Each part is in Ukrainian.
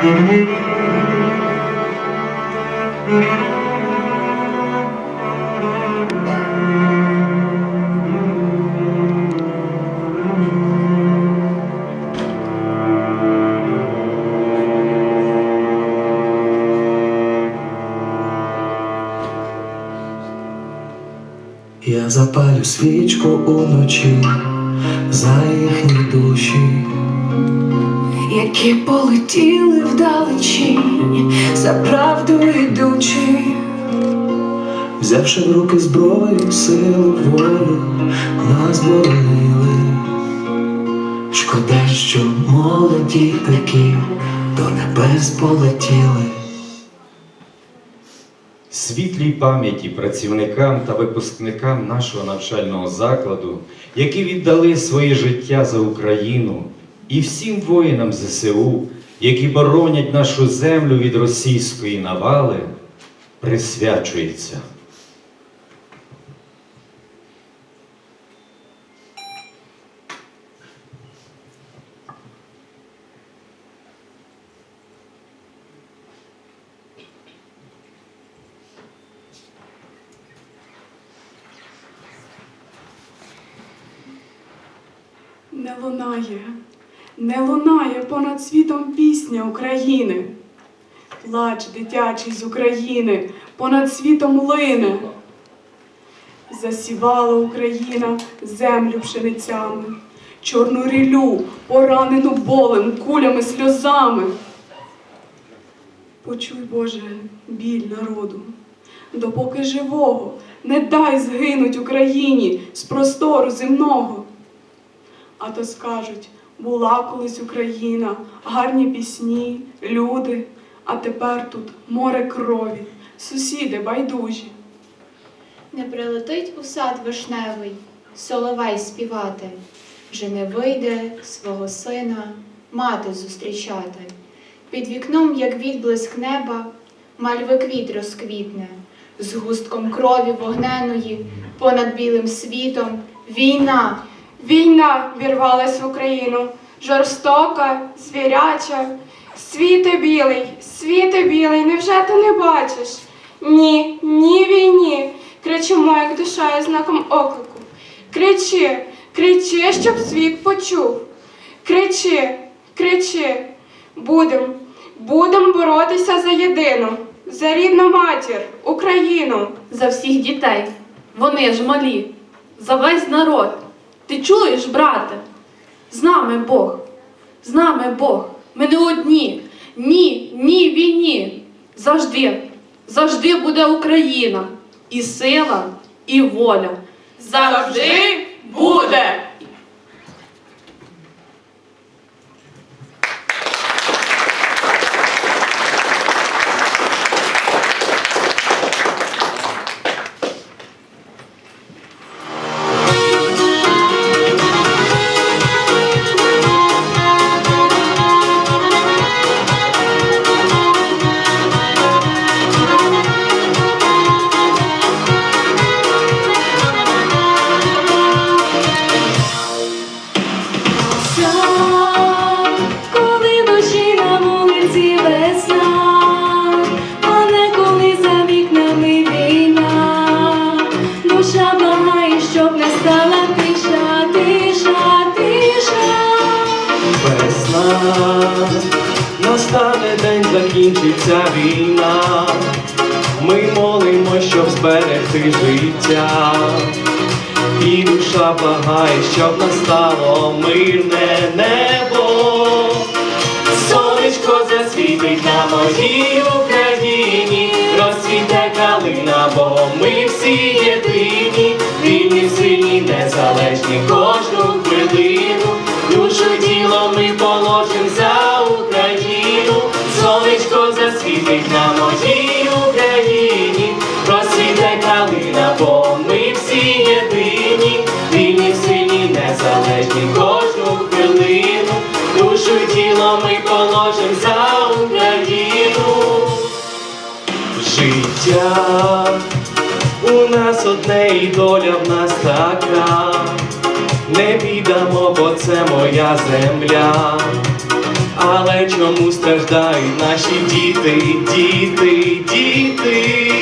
Я запалю свічку уночі за їхні душі. Які полетіли вдалечінь, за правду йдучи, Взявши в руки зброю, силу, волю, нас боронили. Шкода, що молоді такі до небес полетіли. Світлій пам'яті працівникам та випускникам нашого навчального закладу, які віддали своє життя за Україну, і всім воїнам ЗСУ, які боронять нашу землю від російської навали, присвячується. не лунає, не лунає понад світом пісня України. Плач дитячий з України понад світом лине. Засівала Україна землю пшеницями, чорну рілю, поранену болем, кулями, сльозами. Почуй, Боже, біль народу, допоки живого не дай згинуть Україні з простору земного. А то скажуть, була колись Україна, гарні пісні, люди, а тепер тут море крові, сусіди байдужі. Не прилетить у сад вишневий, соловей співати, вже не вийде свого сина мати зустрічати. Під вікном, як відблиск неба, мальви квіт розквітне, з густком крові вогненої, понад білим світом війна. Війна вірвалась в Україну, жорстока, звіряча. Світе білий, світе білий, невже ти не бачиш? Ні, ні війні. Кричимо, як душа із знаком оклику. Кричи, кричи, щоб світ почув. Кричи, кричи, будем, будем боротися за єдину, за рідну матір, Україну. за всіх дітей. Вони ж малі, за весь народ. Ти чуєш, брате? З нами Бог, з нами Бог. Ми не одні. Ні, ні війні. Завжди, завжди буде Україна. І сила, і воля. Завжди буде. І щоб настало мирне небо. Сонечко засвітить на моїй Україні, розцвіте калина, бо ми всі єдині, вільні, сильні, незалежні кожну хвилину. Душу тіло ми положим за Україну, сонечко засвітить на моїй плачем за Україну. Життя у нас одне і доля в нас така. Не віддамо, бо це моя земля. Але чому страждають наші діти, діти, діти?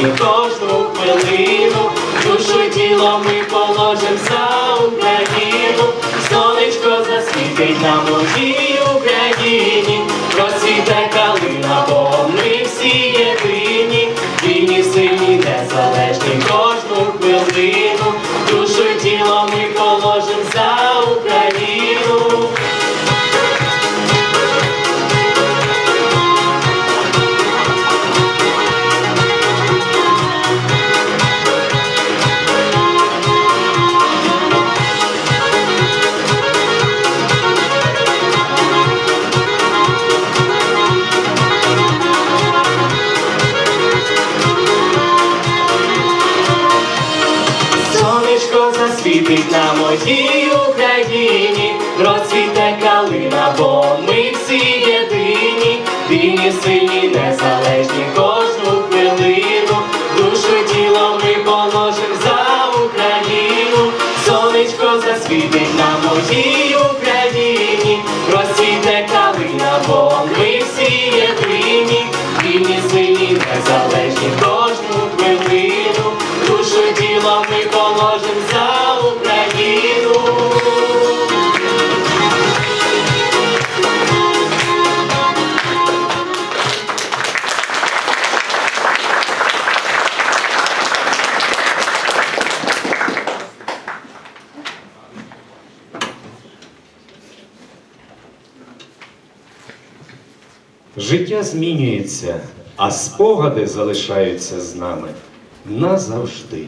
і кожну хвилину, душу й тіло ми положим за Україну, сонечко засвітить нам усі. калина, бо ми всі єдині, дині сильні, незалежні. Життя змінюється, а спогади залишаються з нами назавжди.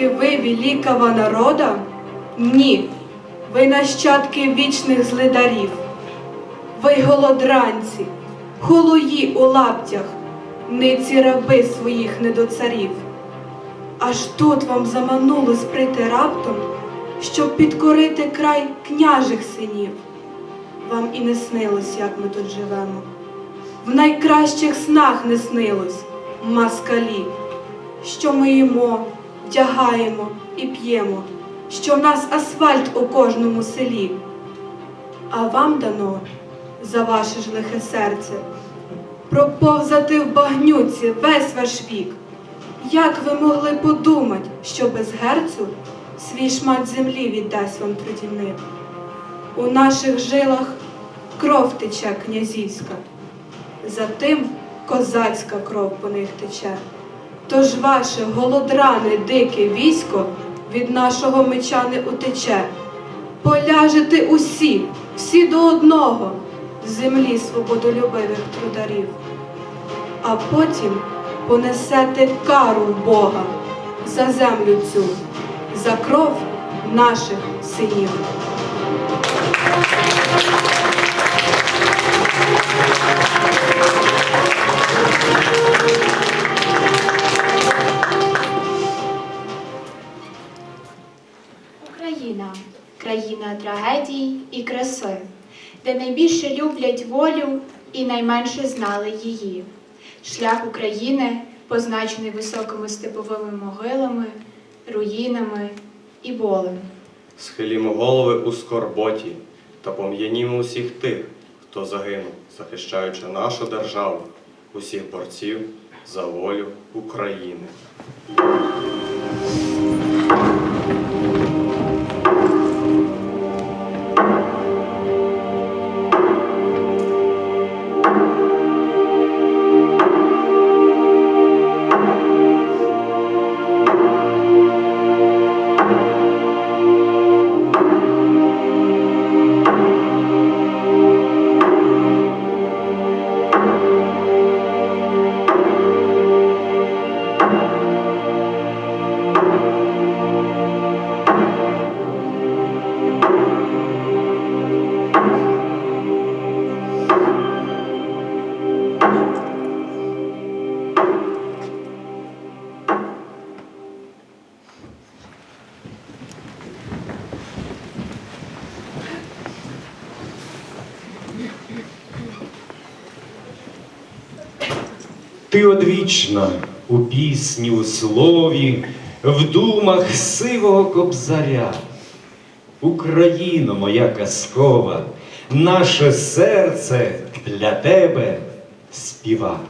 Потомки ви великого народа? Ні, ви нащадки вічних злидарів. Ви голодранці, холуї у лаптях, ниці раби своїх недоцарів. Аж тут вам заманулось прийти раптом, щоб підкорити край княжих синів. Вам і не снилось, як ми тут живемо. В найкращих снах не снилось москалі, що ми їмо, вдягаємо і п'ємо, що в нас асфальт у кожному селі. А вам дано за ваше ж лихе серце проповзати в багнюці весь ваш вік. Як ви могли подумати, що без герцю свій шмат землі віддасть вам трудівник? У наших жилах кров тече князівська, за тим козацька кров по них тече. Тож ваше голодране дике військо від нашого меча не утече. Поляжете усі, всі до одного, в землі свободолюбивих трударів а потім понесете кару Бога за землю цю, за кров наших синів. Україна країна трагедій і краси, де найбільше люблять волю і найменше знали її. Шлях України позначений високими степовими могилами, руїнами і болем. Схилімо голови у скорботі та пом'янімо усіх тих, хто загинув, захищаючи нашу державу, усіх борців за волю України. Ти одвічна у пісні, у слові, в думах сивого кобзаря. Україно моя казкова, наше серце для тебе співа.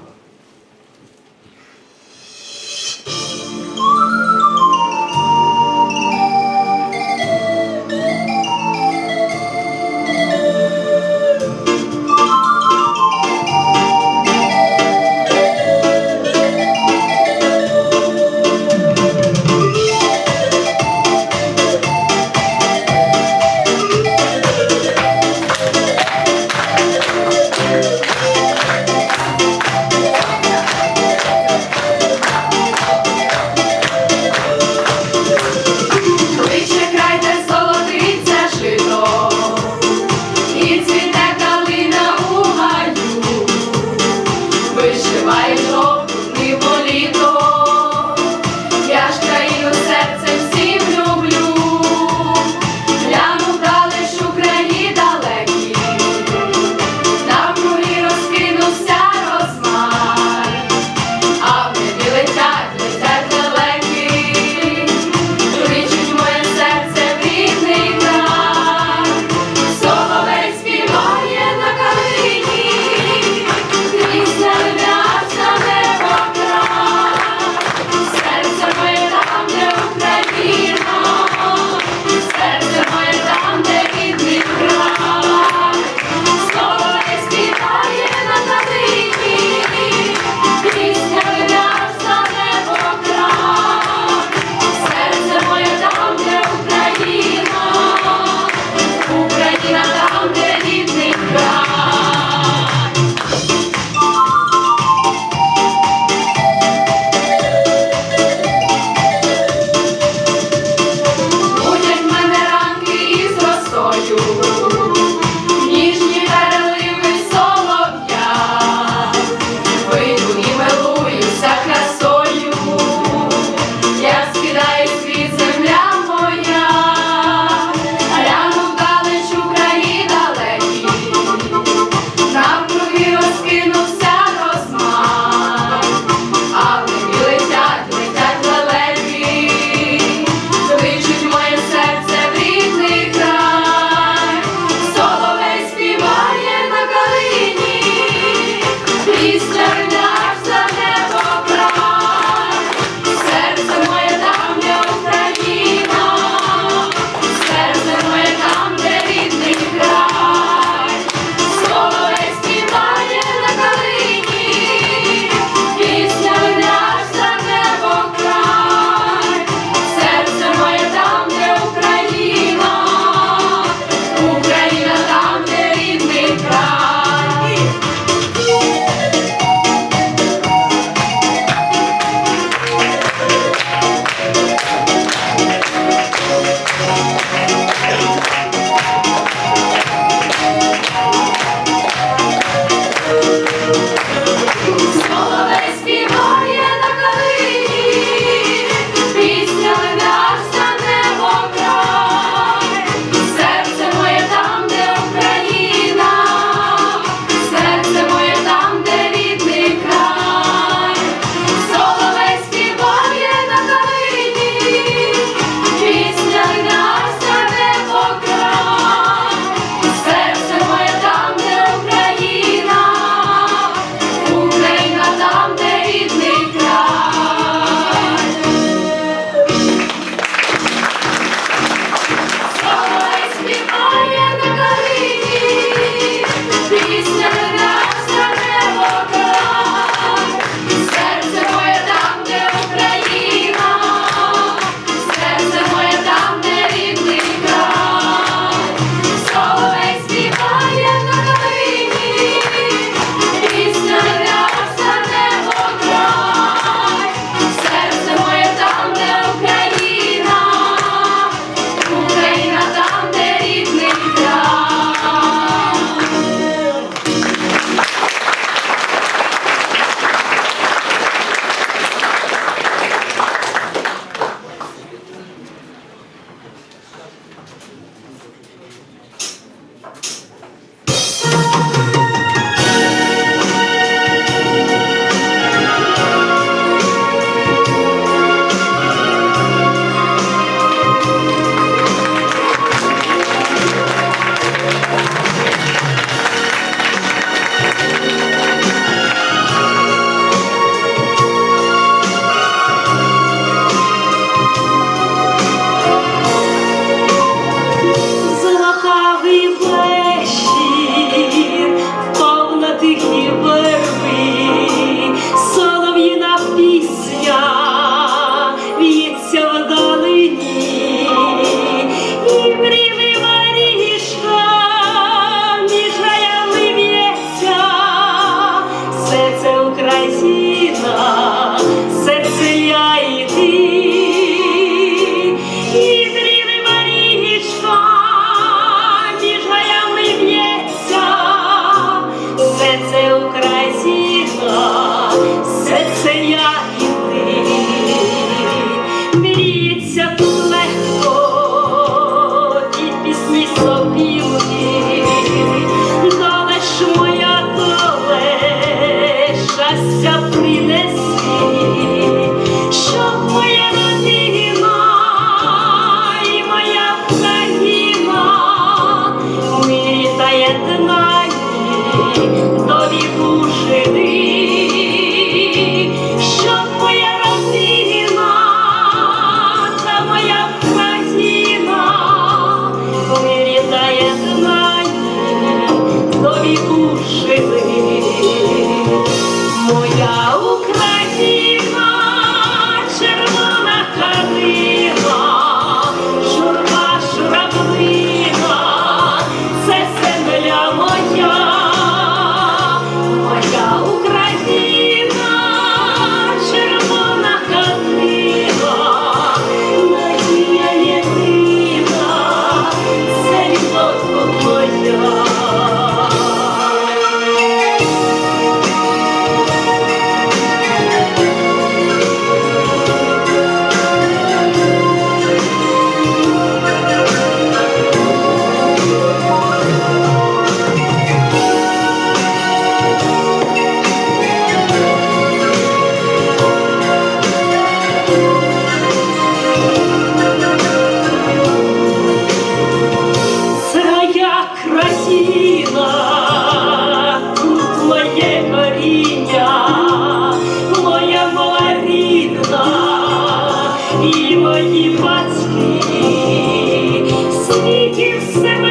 Sing